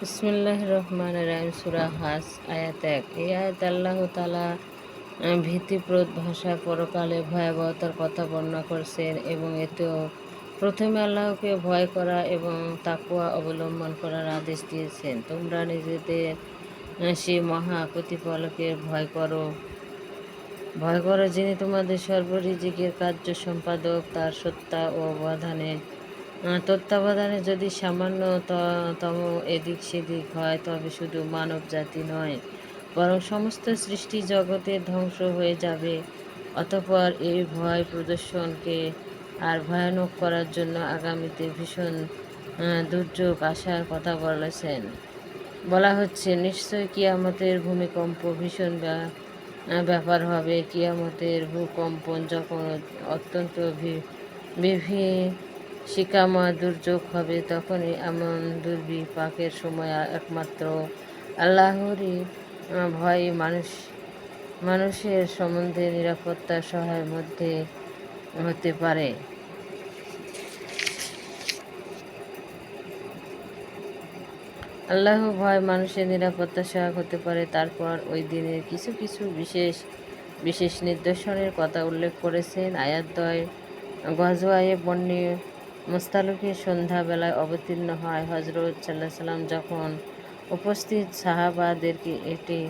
বিসমুল্লাহ রহমান রাহিম সুরা হাস, আয়াত এক। এই আয়াত আল্লাহ তালা ভীতিপ্রদ ভাষা পরকালে ভয়াবহতার কথা বর্ণনা করছেন এবং এতেও প্রথমে আল্লাহকে ভয় করা এবং তাকুয়া অবলম্বন করার আদেশ দিয়েছেন। তোমরা নিজেদের সে মহা প্রতিপালকের ভয় করো। ভয় করো যিনি তোমাদের সর্বরিজিকের কার্য সম্পাদক, তার সত্তা ও অবধানে তত্ত্বাবধানে যদি সামান্য তম এদিক সেদিক হয়, তবে শুধু মানব জাতি নয়, বরং সমস্ত সৃষ্টি জগতে ধ্বংস হয়ে যাবে। অতপর এই ভয় প্রদর্শনকে আর ভয়ানক করার জন্য আগামীতে ভীষণ দুর্যোগ আসার কথা বলেছেন। বলা হচ্ছে, নিশ্চয় কিয়ামতের ভূমিকম্প ভীষণ ব্যাপার হবে। কিয়ামতের ভূকম্পন যখন অত্যন্ত বিভি শিকাময় দুর্যোগ হবে তখনই এমন দুর্বিপাকের সময় একমাত্র আল্লাহরই ভয় মানুষ, মানুষের সম্বন্ধে নিরাপত্তা সহায়ের মধ্যে হতে পারে। আল্লাহ ভয় মানুষের নিরাপত্তা সহায়ক হতে পারে। তারপর ওই দিনের কিছু কিছু বিশেষ বিশেষ নির্দেশনের কথা উল্লেখ করেছেন। আয়াতদ্বয় গজওয়ায়ে বর্ণীয় মোস্তালুকের সন্ধ্যাবেলায় অবতীর্ণ হয় হজরত সাল্লাহ সাল্লাম যখন উপস্থিত সাহাবাদেরকে এটি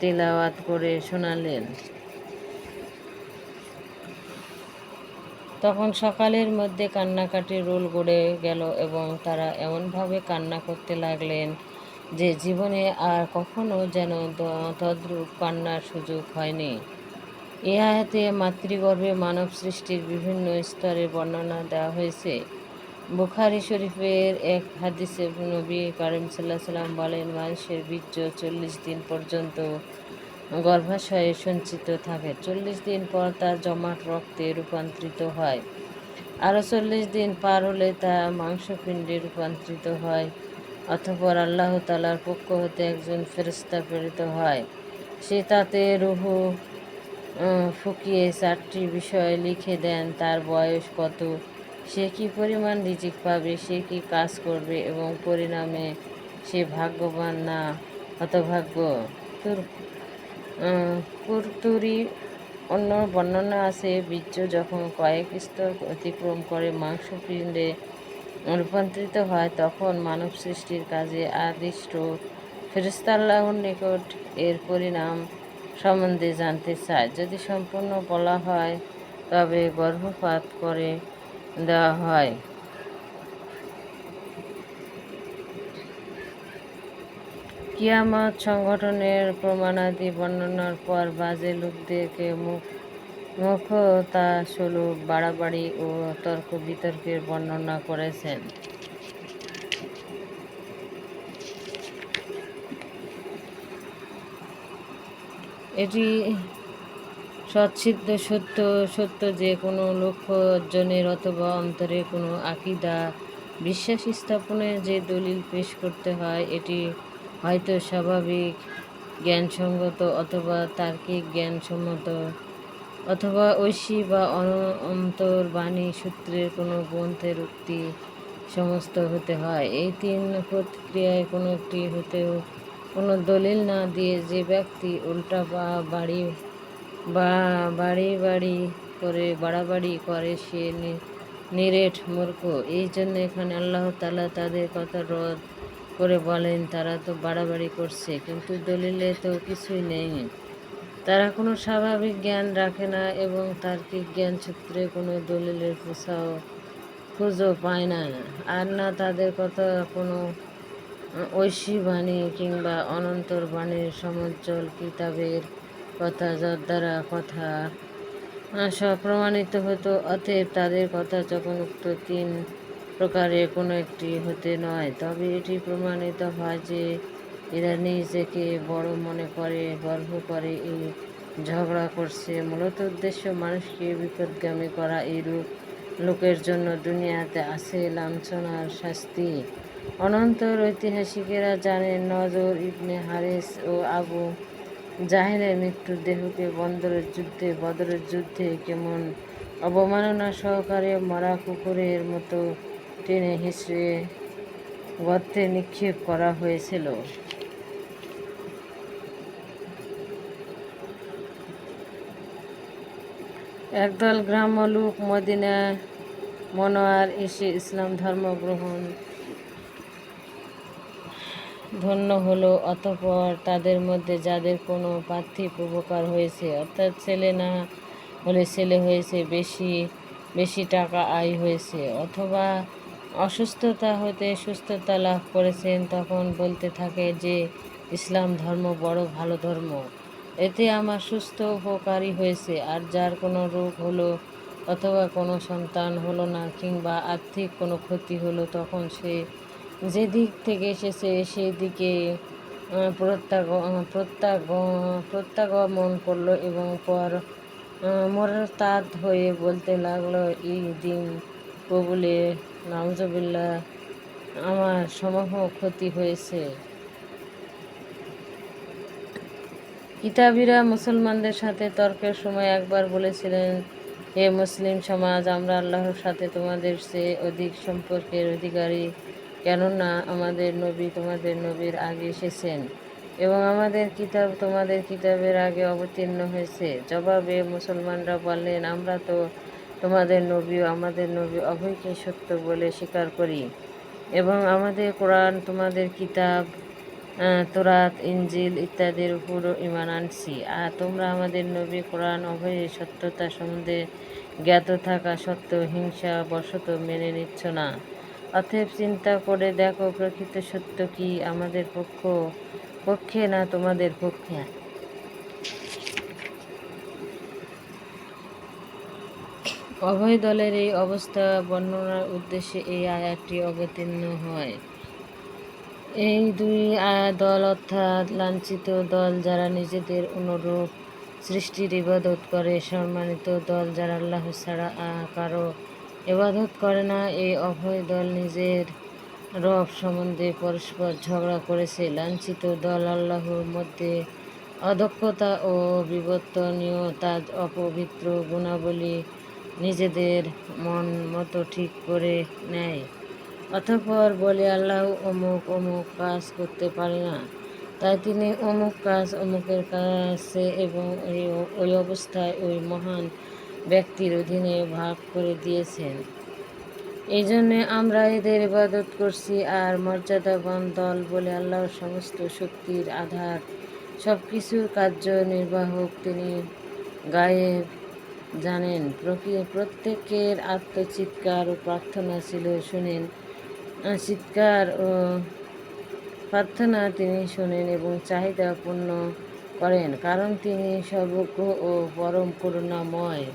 তেলাওয়াত করে শোনালেন। তখন সকালের মধ্যে কান্নাকাটি রোল গড়ে গেল এবং তারা এমনভাবে কান্না করতে লাগলেন যে জীবনে আর কখনো যেন তদ্রূপ কান্নার সুযোগ হয়নি। আয়াতে মাতৃগর্ভে মানব সৃষ্টির বিভিন্ন স্তরের বর্ণনা দেওয়া হয়েছে। বুখারি শরীফের এক হাদিসে নবী কারিম সাল্লাহ সাল্লাম বলেন, মানুষের বীর্য চল্লিশ দিন পর্যন্ত গর্ভাশয়ে সঞ্চিত থাকে। চল্লিশ দিন পর তার জমাট রক্তে রূপান্তরিত হয়। আরও চল্লিশ দিন পার হলে তা মাংসপিণ্ডে রূপান্তরিত হয় অথপর আল্লাহ তালার পক্ষ হতে একজন ফেরস্তা প্রেরিত হয়। সে তাতে রুহু ফুকিয়ে চারটি বিষয় লিখে দেন, তার বয়স কত? সে কি পরিমাণ রিজিক পাবে? সে কি কাজ করবে? এবং পরিণামে সে ভাগ্যবান না হতভাগ্য? তুর কুরতুরি অন্য বর্ণনা আছে, বীর্য যখন কয়েক স্তর অতিক্রম করে মাংসপিণ্ডে রূপান্তরিত হয়, তখন মানব সৃষ্টির কাজে আদিষ্ট ফেরিস্তাল্লাহর নিকট এর পরিণাম সম্বন্ধে জানতে চায়। যদি সম্পূর্ণ বলা হয়, তবে গর্ভপাত করে দেওয়া হয়। কিয়ামত সংগঠনের প্রমাণাদি বর্ণনার পর বাজে লোকদেরকে মুখ, মুখতাসলুক, বাড়াবাড়ি ও তর্ক বিতর্কের বর্ণনা করেছেন। এটি সচ্ছিদ্ধ সত্য সত্য যে কোনো লক্ষ্য অর্জনের অথবা অন্তরে কোনো আকিদা, বিশ্বাস স্থাপনে যে দলিল পেশ করতে হয়, এটি হয়তো স্বাভাবিক, জ্ঞানসঙ্গত অথবা তার্কিক জ্ঞানসম্মত অথবা ঐশী বা অন্তর্বাণী সূত্রের কোনো গ্রন্থের উক্তি সমস্ত হতে হয়। এই তিন প্রতিক্রিয়ায় কোনো একটি হতেও কোনো দলিল না দিয়ে যে ব্যক্তি উল্টা বা বাড়ি বা বাড়ি বাড়ি করে বাড়াবাড়ি করে সে নিরেট মূর্খ। এই জন্য এখানে আল্লাহ তালা তাদের কথা রদ করে বলেন, তারা তো বাড়াবাড়ি করছে, কিন্তু দলিলে তো কিছুই নেই। তারা কোনো স্বাভাবিক জ্ঞান রাখে না এবং তার্কিক জ্ঞান সূত্রে কোনো দলিলের পোষাও খুঁজো পায় না। আর না তাদের কথা কোনো ঐশী বাণী কিংবা অনন্তর বাণীর সমজ্জ্বল কিতাবের কথা, যার দ্বারা কথা প্রমাণিত হতো, অতএব তাদের কথা যখন উক্ত তিন প্রকারে কোনো একটি হতে নয়। তবে এটি প্রমাণিত হয় যে এরা নিজেকে বড় মনে করে, গর্ব করে, এই ঝগড়া করছে। মূলত উদ্দেশ্য মানুষকে বিপদগামী করা এই রূপ লোকের জন্য দুনিয়াতে আছে লাঞ্ছনার শাস্তি। অনন্তর ঐতিহাসিকেরা জানেন নজর ইবনে হারেস ও আবু জাহেলের মৃত্যুর দেহকে বন্দরের যুদ্ধে, বদরের যুদ্ধে কেমন অবমাননা সহকারে মরা কুকুরের মতো টেনে হিসড়ে গর্তে নিক্ষেপ করা হয়েছিল। একদল গ্রাম্য লোক মদিনা মনোয়ার এসে ইসলাম ধর্ম গ্রহণ ধন্য হলো, অতঃপর তাদের মধ্যে যাদের কোনো পার্থিব উপকার হয়েছে, অর্থাৎ ছেলে না হলে ছেলে হয়েছে, বেশি বেশি টাকা আয় হয়েছে, অথবা অসুস্থতা হতে সুস্থতা লাভ করেছেন, তখন বলতে থাকে যে, ইসলাম ধর্ম বড় ভালো ধর্ম। এতে আমার সুস্থ উপকারী হয়েছে, আর যার কোনো রোগ হলো অথবা কোনো সন্তান হলো না, কিংবা আর্থিক কোনো ক্ষতি হলো, তখন সে যে দিক থেকে এসেছে সেই দিকে প্রত্যাগ প্রত্যাগ প্রত্যাগমন করল এবং পর মোরতাদ হয়ে বলতে লাগল, এই দিন কবুলে নাউজবিল্লা আমার সমূহ ক্ষতি হয়েছে। কিতাবীরা মুসলমানদের সাথে তর্কের সময় একবার বলেছিলেন, হে মুসলিম সমাজ, আমরা আল্লাহর সাথে তোমাদের চেয়ে অধিক সম্পর্কের অধিকারী কেননা আমাদের নবী তোমাদের নবীর আগে এসেছেন এবং আমাদের কিতাব তোমাদের কিতাবের আগে অবতীর্ণ হয়েছে। জবাবে মুসলমানরা বললেন, আমরা তো তোমাদের নবী আমাদের নবী অভয়কে সত্য বলে স্বীকার করি এবং আমাদের কোরআন, তোমাদের কিতাব তোরাত ইঞ্জিল ইত্যাদির উপরও ইমান আনছি। আর তোমরা আমাদের নবী কোরআন অভয়ের সত্যতা সম্বন্ধে জ্ঞাত থাকা সত্ত্বেও হিংসা বশত মেনে নিচ্ছ না। অতএব চিন্তা করে দেখো প্রকৃত সত্য কি আমাদের পক্ষ, পক্ষে না তোমাদের পক্ষে? অভয় দলের এই অবস্থা বর্ণনার উদ্দেশ্যে এই আয়াতটি অবতীর্ণ হয়। এই দুই দল অর্থাৎ লাঞ্ছিত দল যারা নিজেদের অনুরূপ সৃষ্টির ইবাদত করে, সম্মানিত দল যারা আল্লাহ ছাড়া কারও ইবাদত করে না, এই অভয় দল নিজের রব সম্বন্ধে পরস্পর ঝগড়া করেছে। লাঞ্ছিত দল আল্লাহর মধ্যে অদক্ষতা ও বিবর্তনীয়তা অপবিত্র গুণাবলী নিজেদের মন মতো ঠিক করে নেয়। অতঃপর বলে, আল্লাহ অমুক অমুক কাজ করতে পারে না। তাই তিনি অমুক কাজ অমুকের কাছে এবং ওই অবস্থায় ওই মহান ব্যক্তির অধীনে ভাগ করে দিয়েছেন। এই জন্যে আমরা এদের ইবাদত করছি আর মর্যাদাবান দল বলে আল্লাহর সমস্ত শক্তির আধার। সব কিছুর কার্য নির্বাহক তিনি গায়েব জানেন। প্রত্যেকের আত্মচিৎকার ও প্রার্থনা ছিল, শুনেন। চিৎকার ও প্রার্থনা তিনি শোনেন এবং চাহিদা পূর্ণ করেন, কারণ তিনি সর্বজ্ঞ ও পরম করুণাময়।